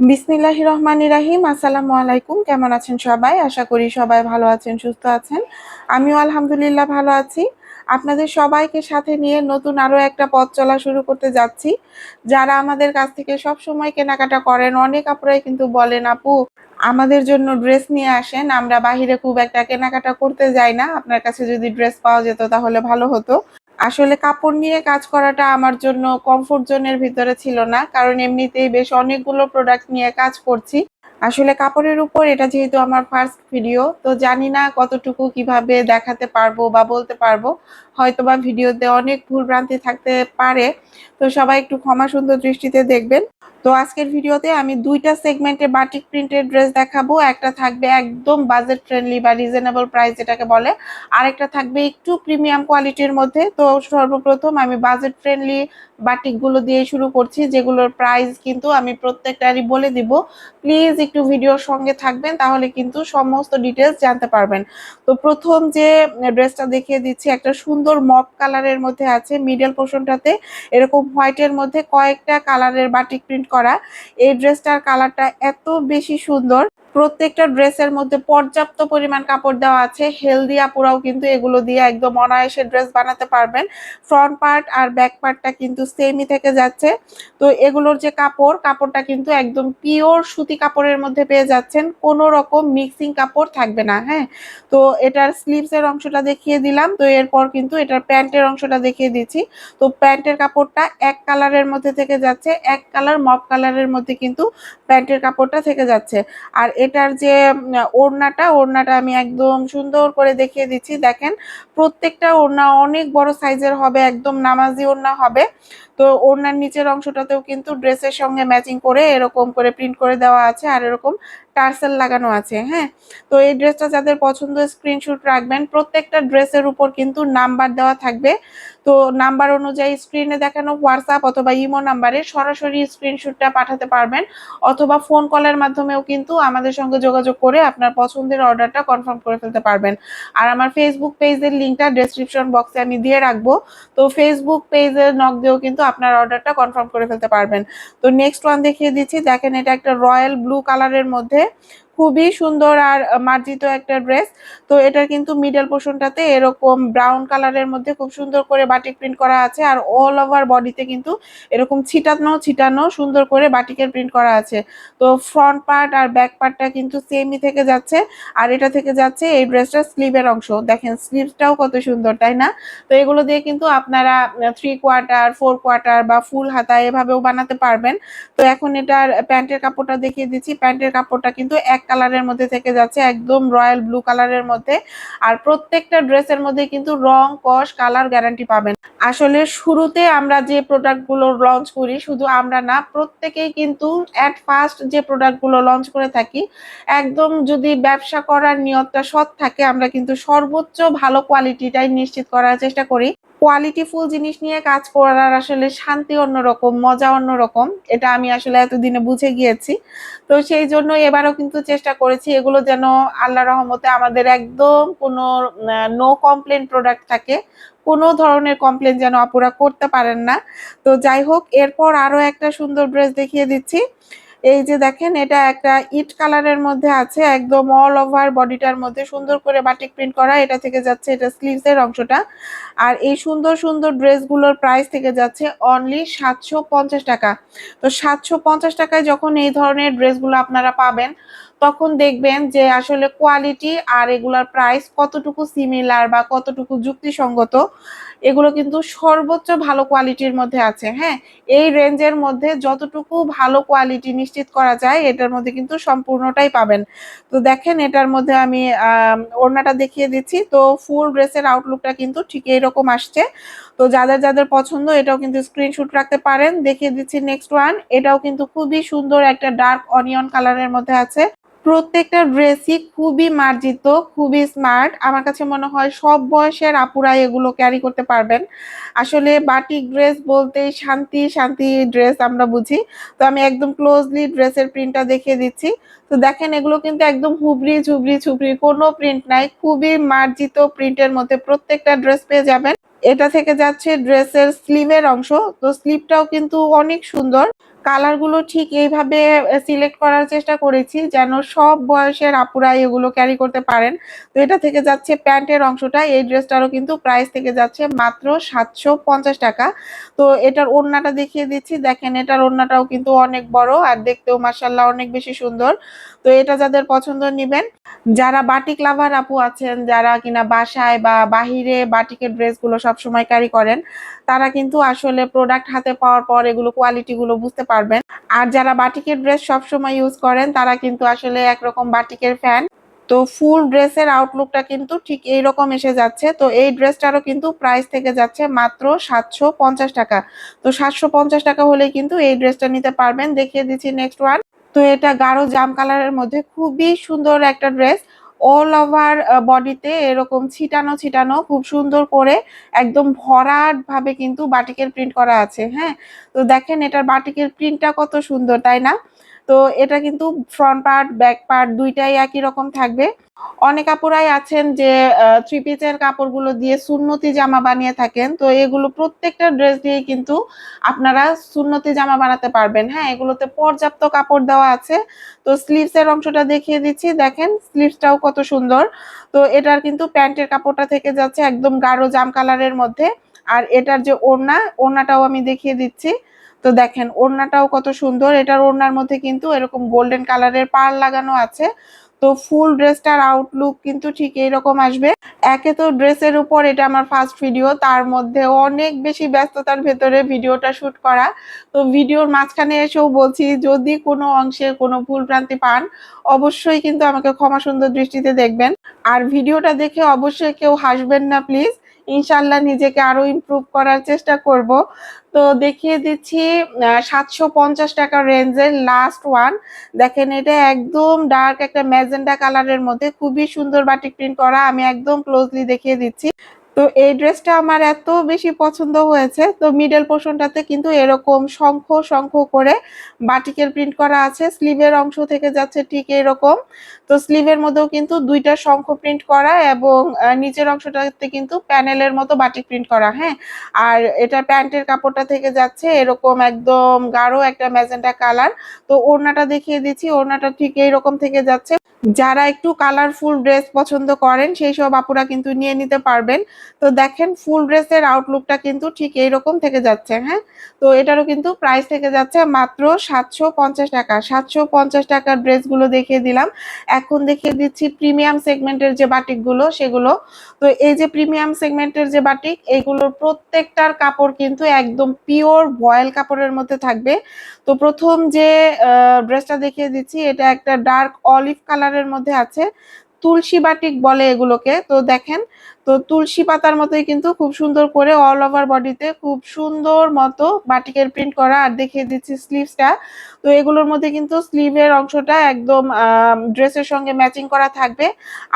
বিসমিল্লাহ রহমান রাহিম, আসসালামু আলাইকুম। কেমন আছেন সবাই? আশা করি সবাই ভালো আছেন, সুস্থ আছেন। আমিও আলহামদুলিল্লাহ ভালো আছি। আপনাদের সবাইকে সাথে নিয়ে নতুন আরও একটা পথ চলা শুরু করতে যাচ্ছি। যারা আমাদের কাছ থেকে সব সময় কেনাকাটা করেন, অনেক আপুরাই কিন্তু বলেন, আপু, আমাদের জন্য ড্রেস নিয়ে আসেন, আমরা বাহিরে খুব একটা কেনাকাটা করতে যাই না। আপনার কাছে যদি ড্রেস পাওয়া যেত তাহলে ভালো হতো। আসলে কাপড় নিয়ে কাজ করাটা আমার জন্য কমফোর্ট জোনের ভিতরে ছিল না, কারণ এমনিতেই বেশ অনেকগুলো প্রোডাক্ট নিয়ে কাজ করছি। আসলে কাপড়ের উপর এটা যেহেতু আমার ফার্স্ট ভিডিও তো জানি না কতটুকু কীভাবে দেখাতে পারব বা বলতে পারব। হয়তো বা ভিডিওতে অনেক ভুল ভ্রান্তি থাকতে পারে, তো সবাই একটু ক্ষমা সুন্দর দৃষ্টিতে দেখবেন। তো আজকের ভিডিওতে আমি দুইটা সেগমেন্টে বাটিক প্রিন্টের ড্রেস দেখাবো। একটা থাকবে একদম বাজেট ফ্রেন্ডলি বা রিজনেবল প্রাইস যেটাকে বলে। আরেকটা থাকবে একটু প্রিমিয়াম কোয়ালিটির মধ্যে। তো সর্বপ্রথম আমি বাজেট ফ্রেন্ডলি বাটিকগুলো দিয়ে শুরু করছি, যেগুলোর প্রাইস কিন্তু আমি প্রত্যেকটারই বলে দিব। প্লিজ একটু ভিডিওর সঙ্গে থাকবেন, তাহলে কিন্তু সমস্ত ডিটেলস জানতে পারবেন। তো প্রথম যে ড্রেসটা দেখিয়ে দিচ্ছি, একটা সুন্দর মপ কালারের মধ্যে আছে। মিডল পোর্শনটাতে এরকম হোয়াইটের মধ্যে কয়েকটা কালারের বাটিক প্রিন্ট করা। এই ড্রেসটার কালারটা এত বেশি সুন্দর। প্রত্যেকটা ড্রেসের মধ্যে পর্যাপ্ত পরিমাণ কাপড় দেওয়া আছে। হেলদি আপুরাও কিন্তু এগুলো দিয়ে একদম অনায়াসে ড্রেস বানাতে পারবেন। ফ্রন্ট পার্ট আর ব্যাক পার্টটা কিন্তু সেমই থেকে যাচ্ছে। তো এগুলোর যে কাপড়, কাপড়টা কিন্তু একদম পিওর সুতি কাপড়ের মধ্যে পেয়ে যাচ্ছেন। কোনো রকম মিক্সিং কাপড় থাকবে না হ্যাঁ? তো এটার স্লিভসের অংশটা দেখিয়ে দিলাম। তো এরপর কিন্তু এটার প্যান্টের অংশটা দেখিয়ে দিচ্ছি। তো প্যান্টের কাপড়টা এক কালারের মধ্যে থেকে যাচ্ছে। এক কালার মপ কালারের মধ্যে কিন্তু প্যান্টের কাপড়টা থেকে যাচ্ছে। আর এটার যে ওড়নাটা ওড়নাটা আমি একদম সুন্দর করে দেখিয়ে দিচ্ছি। দেখেন, প্রত্যেকটা ওড়না অনেক বড় সাইজের হবে, একদম নামাজি ওড়না হবে। তো ওড়নার নিচের অংশটাতেও কিন্তু ড্রেসের সঙ্গে ম্যাচিং করে এরকম করে প্রিন্ট করে দেওয়া আছে, আর এরকম টার্সেল লাগানো আছে হ্যাঁ? তো এই ড্রেসটা যাদের পছন্দ স্ক্রিনশুট রাখবেন। প্রত্যেকটা ড্রেসের উপর কিন্তু নাম্বার দেওয়া থাকবে। তো নাম্বার অনুযায়ী স্ক্রিনে দেখানো হোয়াটসঅ্যাপ অথবা ইমো নাম্বারে সরাসরি স্ক্রিনশুটটা পাঠাতে পারবেন। অথবা ফোন কলের মাধ্যমেও কিন্তু আমাদের সঙ্গে যোগাযোগ করে আপনার পছন্দের অর্ডারটা কনফার্ম করে ফেলতে পারবেন। আর আমার ফেসবুক পেজের লিঙ্কটা ডেসক্রিপশন বক্সে আমি দিয়ে রাখব। তো ফেসবুক পেজের নক দিয়েও কিন্তু আপনার অর্ডারটা কনফার্ম করে ফেলতে পারবেন। তো নেক্সট ওয়ান দেখিয়ে দিচ্ছি। দেখেন এটা একটা রয়্যাল ব্লু কালারের মধ্যে fazer খুবই সুন্দর আর মার্জিত একটা ড্রেস। তো এটার কিন্তু মিডল পোর্শনটাতে এরকম ব্রাউন কালারের মধ্যে খুব সুন্দর করে বাটিক প্রিন্ট করা আছে আর অল ওভার বডিতে কিন্তু এরকম ছিটানো ছিটানো সুন্দর করে বাটিকের প্রিন্ট করা আছে। তো ফ্রন্ট পার্ট আর ব্যাক পার্টটা কিন্তু সেমই থেকে যাচ্ছে আর এটা থেকে যাচ্ছে এই ড্রেসটা স্লিভের অংশ। দেখেন স্লিভসটাও কত সুন্দর, তাই না? তো এগুলো দিয়ে কিন্তু আপনারা থ্রি কোয়ার্টার ফোর কোয়ার্টার বা ফুল হাতা এভাবেও বানাতে পারবেন। তো এখন এটার প্যান্টের কাপড়টা দেখিয়ে দিচ্ছি। প্যান্টের কাপড়টা কিন্তু এক কালারের মধ্যে থেকে যাচ্ছে, একদম রয়্যাল ব্লু কালারের মধ্যে। আর প্রত্যেকটা ড্রেসের মধ্যে কিন্তু রং, কস, কালার গ্যারান্টি পাবেন। আসলে শুরুতে আমরা যে প্রোডাক্টগুলো লঞ্চ করি, শুধু আমরা না, প্রত্যেকেই কিন্তু অ্যাট ফার্স্ট যে প্রোডাক্টগুলো লঞ্চ করে থাকি, একদম যদি ব্যবসা করার নিয়তটা সৎ থাকে, আমরা কিন্তু সর্বোচ্চ ভালো কোয়ালিটিটাই নিশ্চিত করার চেষ্টা করি। কোয়ালিটিফুল জিনিস নিয়ে কাজ করার আসলে শান্তি অন্যরকম, মজা অন্যরকম। এটা আমি আসলে এতদিনে বুঝে গিয়েছি। তো সেই জন্য এবারও কিন্তু চেষ্টা করেছি এগুলো যেন আল্লাহ রহমতে আমাদের একদম কোনো নো কমপ্লেন প্রোডাক্ট থাকে। কোনো ধরনের কমপ্লেন যেন আপুরা করতে পারেন না। তো যাই হোক, এরপর আরও একটা সুন্দর ড্রেস দেখিয়ে দিচ্ছি। এই যে দেখেন, এটা একটা ইট কালারের মধ্যে আছে, একদম অল ওভার বডিটার মধ্যে। সুন্দর করে বাটিক প্রিন্ট করা, এটা থেকে যাচ্ছে, এটা স্লিভসের অংশটা। আর এই সুন্দর সুন্দর ড্রেসগুলোর প্রাইস থেকে যাচ্ছে অনলি সাতশো পঞ্চাশ টাকা। তো সাতশো পঞ্চাশ টাকায় যখন এই ধরনের ড্রেসগুলো আপনারা পাবেন, তখন দেখবেন যে আসলে কোয়ালিটি আর এগুলার প্রাইস কতটুকু সিমিলার বা কতটুকু যুক্তিসঙ্গত। এগুলো কিন্তু সর্বোচ্চ ভালো কোয়ালিটির মধ্যে আছে হ্যাঁ? এই রেঞ্জের মধ্যে যতটুকু ভালো কোয়ালিটি নিশ্চিত করা যায়, এটার মধ্যে কিন্তু সম্পূর্ণটাই পাবেন। তো দেখেন এটার মধ্যে আমি ওড়নাটা দেখিয়ে দিচ্ছি। তো ফুল ড্রেসের আউটলুকটা কিন্তু ঠিক এইরকম আসছে। তো যাদের যাদের পছন্দ, এটাও কিন্তু স্ক্রিনশুট রাখতে পারেন। দেখিয়ে দিচ্ছি নেক্সট ওয়ান এটাও কিন্তু খুবই সুন্দর একটা ডার্ক অনিয়ন কালারের মধ্যে আছে। প্রত্যেকটা ড্রেসই খুবই মার্জিত, খুবই স্মার্ট আমার কাছে মনে হয় সব বয়সের আপুরা এগুলো ক্যারি করতে পারবেন। আসলে বাটিক ড্রেস বলতে শান্তি শান্তি ড্রেস আমরা বুঝি। তো আমি একদম ক্লোজলি ড্রেসের প্রিন্টটা দেখিয়ে দিচ্ছি। তো দেখেন এগুলো কিন্তু একদম হুবড়ি ঝুবড়ি ছুবড়ি কোনো প্রিন্ট নাই। খুবই মার্জিত প্রিন্টের মধ্যে প্রত্যেকটা ড্রেস পেয়ে যাবেন। এটা থেকে যাচ্ছে ড্রেসের স্লিভের অংশ। তো স্লিভটাও কিন্তু অনেক সুন্দর। কালারগুলো ঠিক এইভাবে সিলেক্ট করার চেষ্টা করেছি যেন সব বয়সের আপুরা এগুলো ক্যারি করতে পারেন। তো এটা থেকে যাচ্ছে প্যান্টের অংশটা। এই ড্রেসটারও কিন্তু প্রাইস থেকে যাচ্ছে মাত্র সাতশো পঞ্চাশ টাকা। তো এটার ওড়নাটা দেখিয়ে দিচ্ছি। দেখেন এটার ওড়নাটাও কিন্তু অনেক বড় আর দেখতেও মার্শাল্লাহ অনেক বেশি সুন্দর। তো এটা যাদের পছন্দ নিবেন যারা বাটিক লাভার আপু আছেন, যারা কিনা বাসায় বা বাহিরে বাটিকের ড্রেসগুলো সবসময় ক্যারি করেন, তারা কিন্তু আসলে প্রোডাক্ট হাতে পাওয়ার পর এগুলো কোয়ালিটি গুলো বুঝতে পারবেন। আর যারা বাটিকের ড্রেস সবসময় ইউজ করেন, তারা কিন্তু আসলে একরকম বাটিকের ফ্যান তো ফুল ড্রেসের আউটলুকটা কিন্তু ঠিক এই রকম এসে যাচ্ছে। তো এই ড্রেসটারও কিন্তু প্রাইস থেকে যাচ্ছে মাত্র সাতশো পঞ্চাশ টাকা। তো সাতশো পঞ্চাশ টাকা হলে কিন্তু এই ড্রেসটা নিতে পারবেন। দেখিয়ে দিচ্ছি নেক্সট ওয়ান তো এটা গাঢ় জাম কালারের মধ্যে খুবই সুন্দর একটা ড্রেস। অল ওভার বডিতে এরকম ছিটানো ছিটানো, খুব সুন্দর করে একদম ভরাট ভাবে কিন্তু বাটিকের প্রিন্ট করা আছে হ্যাঁ? তো দেখেন এটার বাটিকের প্রিন্টটা কত সুন্দর, তাই না? তো এটা কিন্তু ফ্রন্ট পার্ট ব্যাক পার্ট দুইটাই একই রকম থাকবে। অনেক কাপড়াই আছেন যে থ্রি পিসের কাপড়গুলো দিয়ে সুন্নতি জামা বানিয়ে থাকেন। তো এগুলো প্রত্যেকটা ড্রেস দিয়ে কিন্তু আপনারা সুন্নতি জামা বানাতে পারবেন। হ্যাঁ এগুলোতে পর্যাপ্ত কাপড় দেওয়া আছে। তো স্লিভস এর অংশটা দেখিয়ে দিচ্ছি। দেখেন স্লিভসটাও কত সুন্দর। তো এটার কিন্তু প্যান্টের কাপড়টা থেকে যাচ্ছে একদম গাঢ় জাম কালারের মধ্যে। আর এটার যে ওড়না, ওড়নাটাও আমি দেখিয়ে দিচ্ছি। তো দেখেন, ওড়নাটাও কত সুন্দর। এটার ওড়নার মধ্যে কিন্তু এরকম গোল্ডেন কালারের পার লাগানো আছে। তো ফুল ড্রেসটার আউটলুক কিন্তু ঠিক এইরকম আসবে। একে তো ড্রেসের উপর, এটা আমার ফার্স্ট ভিডিও তার মধ্যে অনেক বেশি ব্যস্ততার ভেতরে ভিডিওটা শুট করা। তো ভিডিওর মাঝখানে এসেও বলছি, যদি কোনো অংশে কোনো ভুল ভ্রান্তি পান, অবশ্যই কিন্তু আমাকে ক্ষমা সুন্দর দৃষ্টিতে দেখবেন। আর ভিডিওটা দেখে অবশ্যই কেউ হাসবেন না প্লিজ ইনশাল্লাহ নিজেকে আরও ইমপ্রুভ করার চেষ্টা করব। তো দেখিয়ে দিচ্ছি সাতশো পঞ্চাশ টাকা রেঞ্জের লাস্ট ওয়ান দেখেন, এটা একদম ডার্ক একটা ম্যাজেন্ডা কালারের মধ্যে খুবই সুন্দর বাটিক প্রিন্ট করা। আমি একদম ক্লোজলি দেখিয়ে দিচ্ছি। তো এই ড্রেসটা আমার এত বেশি পছন্দ হয়েছে। তো মিডল পোর্শনটাতে কিন্তু এরকম শঙ্খ শঙ্খ করে বাটিকের প্রিন্ট করা আছে। স্লিভের অংশ থেকে যাচ্ছে ঠিক এরকম। তো স্লিভের মধ্যেও কিন্তু দুইটা শঙ্খ প্রিন্ট করা এবং নিচের অংশটাতে কিন্তু প্যানেলের মতো বাটিক প্রিন্ট করা হ্যাঁ? আর এটা প্যান্টের কাপড়টা থেকে যাচ্ছে এরকম একদম গাঢ় একটা ম্যাজেন্টা কালার। তো ওড়নাটা দেখিয়ে দিচ্ছি, ওড়নাটা ঠিক এইরকম থেকে যাচ্ছে। যারা একটু কালারফুল ড্রেস পছন্দ করেন, সেই সব আপুরা কিন্তু নিয়ে নিতে পারবেন। তো দেখেন ফুল ড্রেসের আউটলুকটা কিন্তু ঠিক এইরকম থেকে যাচ্ছে হ্যাঁ? তো এটারও কিন্তু প্রাইস থেকে যাচ্ছে মাত্র সাতশো পঞ্চাশ টাকা। সাতশো পঞ্চাশ টাকার ড্রেসগুলো দেখিয়ে দিলাম। এখন দেখিয়ে দিচ্ছি প্রিমিয়াম সেগমেন্টের যে বাটিকগুলো, সেগুলো। তো এই যে প্রিমিয়াম সেগমেন্টের যে বাটিক, এইগুলোর প্রত্যেকটার কাপড় কিন্তু একদম পিওর ভয়েল কাপড়ের মধ্যে থাকবে। তো প্রথম যে ড্রেসটা দেখিয়ে দিচ্ছি, এটা একটা ডার্ক অলিভ কালারের মধ্যে আছে। তুলসী বাটিক বলে এগুলোকে। তো দেখেন তো তুলসী পাতার মতোই কিন্তু খুব সুন্দর করে অল ওভার বডিতে খুব সুন্দর মতো বাটিকের প্রিন্ট করা আর দেখিয়ে দিচ্ছি স্লিভসটা তো এগুলোর মধ্যে কিন্তু স্লিভের অংশটা একদম ড্রেসের সঙ্গে ম্যাচিং করা থাকবে।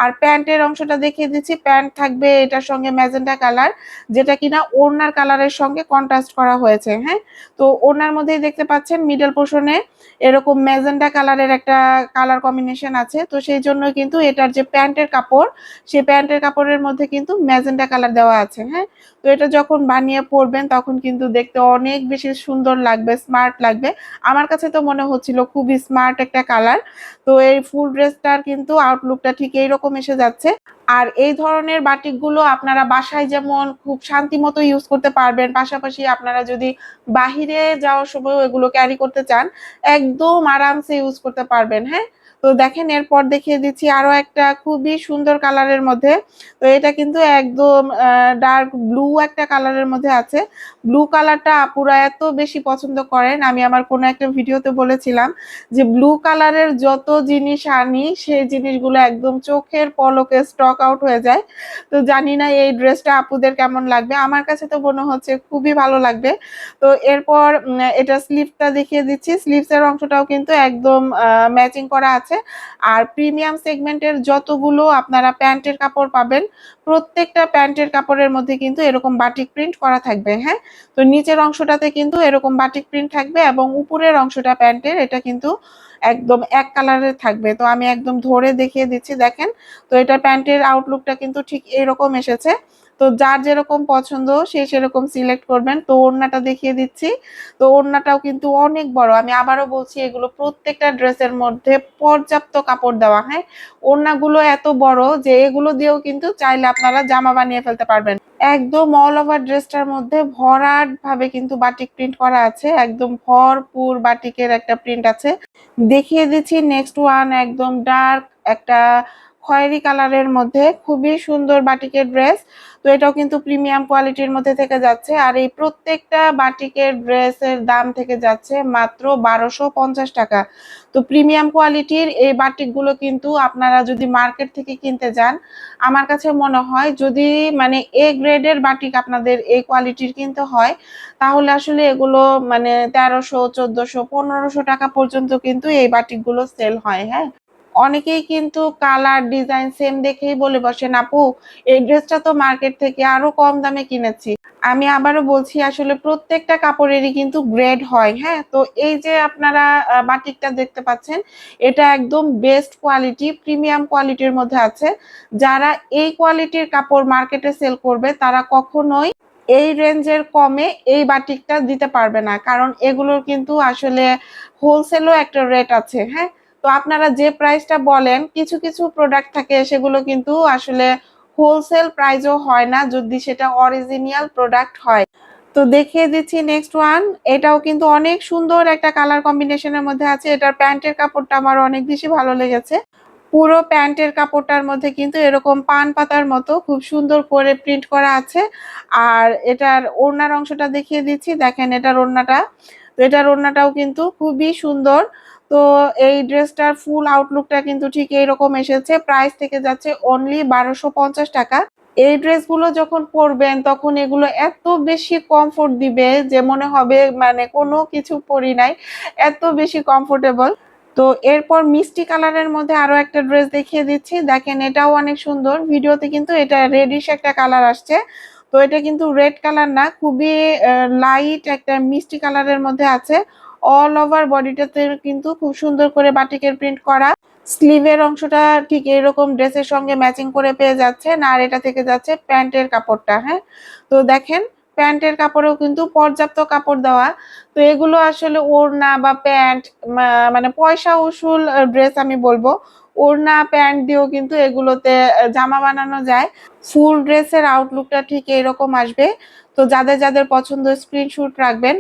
আর প্যান্টের অংশটা দেখিয়ে দিচ্ছি প্যান্ট থাকবে এটার সঙ্গে ম্যাজেন্টা কালার যেটা কিনা ওড়নার কালারের সঙ্গে কন্ট্রাস্ট করা হয়েছে হ্যাঁ? তো ওড়নার মধ্যেই দেখতে পাচ্ছেন মিডল পোর্শনে এরকম ম্যাজেন্টা কালারের একটা কালার কম্বিনেশন আছে। তো সেই জন্য কিন্তু এটার যে প্যান্টের কাপড়, সেই প্যান্টের কাপড়ের মধ্যে কিন্তু ম্যাজেন্টা কালার দেওয়া আছে হ্যাঁ? তো এটা যখন বানিয়ে পরবেন, তখন কিন্তু দেখতে অনেক বেশি সুন্দর লাগবে স্মার্ট লাগবে। আমার কাছে তো মনে হচ্ছিল খুবই স্মার্ট একটা কালার। তো এই ফুল ড্রেসটার কিন্তু আউটলুকটা ঠিক এইরকম এসে যাচ্ছে। আর এই ধরনের বাটিকগুলো আপনারা বাসায় যেমন খুব শান্তি মতো ইউজ করতে পারবেন, পাশাপাশি আপনারা যদি বাহিরে যাওয়ার সময় এগুলো ক্যারি করতে চান, একদম আরামসে ইউজ করতে পারবেন হ্যাঁ? তো দেখেন, এরপর দেখিয়ে দিচ্ছি আরও একটা খুবই সুন্দর কালারের মধ্যে। তো এটা কিন্তু একদম ডার্ক ব্লু একটা কালারের মধ্যে আছে। ব্লু কালারটা আপুরা এত বেশি পছন্দ করেন, আমি আমার কোনো একটা ভিডিওতে বলেছিলাম যে ব্লু কালারের যত জিনিস আনি, সেই জিনিসগুলো একদম চোখের পলকে স্টক আউট হয়ে যায়। তো জানি না এই ড্রেসটা আপুদের কেমন লাগবে। আমার কাছে তো মনে হচ্ছে খুবই ভালো লাগবে। তো এরপর এটা স্লিভটা দেখিয়ে দিচ্ছি। স্লিভসের অংশটাও কিন্তু একদম ম্যাচিং করা আছে। আছে। আর প্রিমিয়াম সেগমেন্টের যতগুলো আপনারা প্যান্টের কাপড় পাবেন, প্রত্যেকটা প্যান্টের কাপড়ের মধ্যে কিন্তু এরকম বাটিক প্রিন্ট করা থাকবে হ্যাঁ? তো নিচের অংশটাতে কিন্তু এরকম বাটিক প্রিন্ট থাকবে এবং উপরের অংশটা প্যান্টের, এটা কিন্তু একদম এক কালারের থাকবে। তো আমি একদম ধরে দেখিয়ে দিচ্ছি, দেখেন? তো এটা প্যান্টের আউটলুকটা কিন্তু ঠিক এরকম এসেছে। তো যার যেরকম পছন্দ, সে সেরকম সিলেক্ট করবেন। তো ওড়নাটা দেখিয়ে দিচ্ছি। তো ওড়নাটাও কিন্তু অনেক বড়। আমি আবারও বলছি, এগুলো প্রত্যেকটা ড্রেসের মধ্যে পর্যাপ্ত কাপড় দেওয়া হ্যাঁ? ওড়নাগুলো এত বড় যে এগুলো দিয়েও কিন্তু চাইলে আপনারা জামা বানিয়ে ফেলতে পারবেন। একদম অল ওভার ড্রেসটার মধ্যে ভরাট ভাবে কিন্তু বাটিক প্রিন্ট করা আছে। একদম ভরপুর বাটিকের একটা প্রিন্ট আছে। দেখিয়ে দিচ্ছি নেক্সট ওয়ান একদম ডার্ক একটা খয়েরি কালারের মধ্যে, খুবই সুন্দর বাটিকের ড্রেস। তো এটাও কিন্তু প্রিমিয়াম কোয়ালিটির মধ্যে থেকে যাচ্ছে। আর এই প্রত্যেকটা বাটিকের ড্রেসের দাম থেকে যাচ্ছে মাত্র বারোশো পঞ্চাশ টাকা। তো প্রিমিয়াম কোয়ালিটির এই বাটিকগুলো কিন্তু আপনারা যদি মার্কেট থেকে কিনতে যান, আমার কাছে মনে হয় যদি মানে এ গ্রেডের বাটিক আপনাদের এই কোয়ালিটির কিনতে হয়, তাহলে আসলে এগুলো মানে তেরোশো, চোদ্দশো, পনেরোশো টাকা পর্যন্ত কিন্তু এই বাটিকগুলো সেল হয় হ্যাঁ। অনেকেই কিন্তু কালার ডিজাইন সেম দেখেই বলে বসেন, আপু, এই ড্রেসটা তো মার্কেট থেকে আরও কম দামে কিনেছি। আমি আবারও বলছি, আসলে প্রত্যেকটা কাপড়েরই কিন্তু গ্রেড হয় হ্যাঁ? তো এই যে আপনারা বাটিকটা দেখতে পাচ্ছেন, এটা একদম বেস্ট কোয়ালিটি প্রিমিয়াম কোয়ালিটির মধ্যে আছে। যারা এই কোয়ালিটির কাপড় মার্কেটে সেল করবে, তারা কখনোই এই রেঞ্জের কমে এই বাটিকটা দিতে পারবে না। কারণ এগুলোর কিন্তু আসলে হোলসেলও একটা রেট আছে হ্যাঁ? তো আপনারা যে প্রাইসটা বলেন, কিছু কিছু প্রোডাক্ট থাকে, সেগুলো কিন্তু আসলে হোলসেল প্রাইসও হয় না, যদি সেটা অরিজিনাল প্রোডাক্ট হয়। তো দেখিয়ে দিচ্ছি নেক্সট ওয়ান এটাও কিন্তু অনেক সুন্দর একটা কালার কম্বিনেশনের মধ্যে আছে। এটার প্যান্টের কাপড়টা আমার অনেক বেশি ভালো লেগেছে। পুরো প্যান্টের কাপড়টার মধ্যে কিন্তু এরকম পান পাতার মতো খুব সুন্দর করে প্রিন্ট করা আছে। আর এটার ওড়নার অংশটা দেখিয়ে দিচ্ছি। দেখেন এটার ওড়নাটা। তো এটার ওড়নাটাও কিন্তু খুবই সুন্দর। তো এই ড্রেসটার ফুল আউটলুকটা কিন্তু ঠিক এইরকম এসেছে। প্রাইস থেকে যাচ্ছে অনলি বারোশো টাকা। এই ড্রেসগুলো যখন পরবেন, তখন এগুলো এত বেশি কমফোর্ট দিবে যে মনে হবে মানে কোনো কিছু পরি নাই। এত বেশি কমফোর্টেবল তো এরপর মিষ্টি কালারের মধ্যে আরও একটা ড্রেস দেখিয়ে দিচ্ছি। দেখেন, এটাও অনেক সুন্দর। ভিডিওতে কিন্তু এটা রেডিশ একটা কালার আসছে। তো এটা কিন্তু রেড কালার না, খুবই লাইট একটা মিষ্টি কালারের মধ্যে আছে। অল ওভার বডিটাতে কিন্তু খুব সুন্দর করে বাটিকের প্রিন্ট করা। স্লিভের অংশটা ঠিক এরকম ড্রেসের সঙ্গে ম্যাচিং করে পেয়ে যাচ্ছে আর এটা থেকে যাচ্ছে প্যান্টের কাপড়টা হ্যাঁ? তো দেখেন, প্যান্টের কাপড়েও কিন্তু পর্যাপ্ত কাপড় দেওয়া। তো এগুলো আসলে ওড়না বা প্যান্ট মানে পয়সা উসুল ড্রেস আমি বলব, ওড়না, প্যান্ট দিয়েও কিন্তু এগুলোতে জামা বানানো যায়। ফুল ড্রেসের আউটলুকটা ঠিক এরকম আসবে। তো যাদের যাদের পছন্দ স্ক্রিনশুট রাখবেন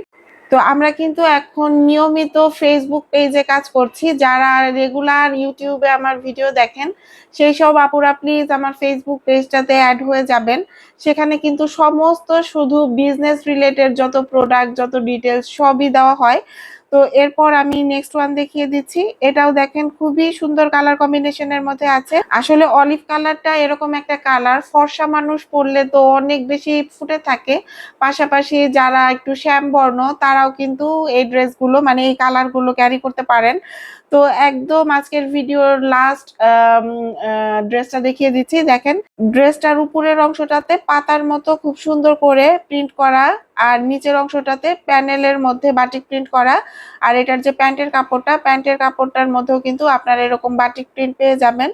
তো আমরা কিন্তু এখন নিয়মিত ফেসবুক পেজে কাজ করছি। যারা রেগুলার ইউটিউবে আমার ভিডিও দেখেন, সেই সব আপুরা প্লিজ আমার ফেসবুক পেজটাতে অ্যাড হয়ে যাবেন। সেখানে কিন্তু সমস্ত শুধু বিজনেস রিলেটেড যত প্রোডাক্ট যত ডিটেলস সবই দেওয়া হয়। তো এরপর আমি নেক্সট ওয়ান দেখিয়ে দিচ্ছি। এটাও দেখেন খুবই সুন্দর কালার কম্বিনেশনের মধ্যে আছে। আসলে অলিভ কালারটা এরকম একটা কালার ফর্সা মানুষ পরলে তো অনেক বেশি ফুটে থাকে। পাশাপাশি যারা একটু শ্যাম বর্ণ তারাও কিন্তু এই ড্রেসগুলো মানে এই কালারগুলো ক্যারি করতে পারেন। তো একদম আজকের ভিডিওর লাস্ট ড্রেসটা দেখিয়ে দিচ্ছি। দেখেন ড্রেসটার উপরের অংশটাতে পাতার মতো খুব সুন্দর করে প্রিন্ট করা আর নিচের অংশটাতে প্যানেলের মধ্যে বাটিক প্রিন্ট করা। আর এটার যে প্যান্টের কাপড়টা, প্যান্টের কাপড়টার মধ্যেও কিন্তু আপনারা এরকম বাটিক প্রিন্ট পেয়ে যাবেন।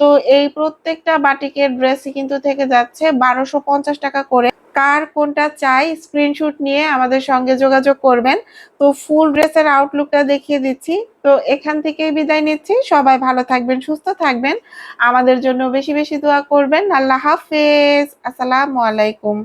তো এই প্রত্যেকটা বাটিকের ড্রেসই কিন্তু থেকে যাচ্ছে বারোশো টাকা করে। কার কোনটা চাই স্ক্রিনশুট নিয়ে আমাদের সঙ্গে যোগাযোগ করবেন। তো ফুল ড্রেসের আউটলুকটা দেখিয়ে দিচ্ছি। তো এখান থেকেই বিদায় নিচ্ছি। সবাই ভালো থাকবেন, সুস্থ থাকবেন। আমাদের জন্য বেশি বেশি দোয়া করবেন। আল্লাহ হাফেজ। আসসালামু আলাইকুম।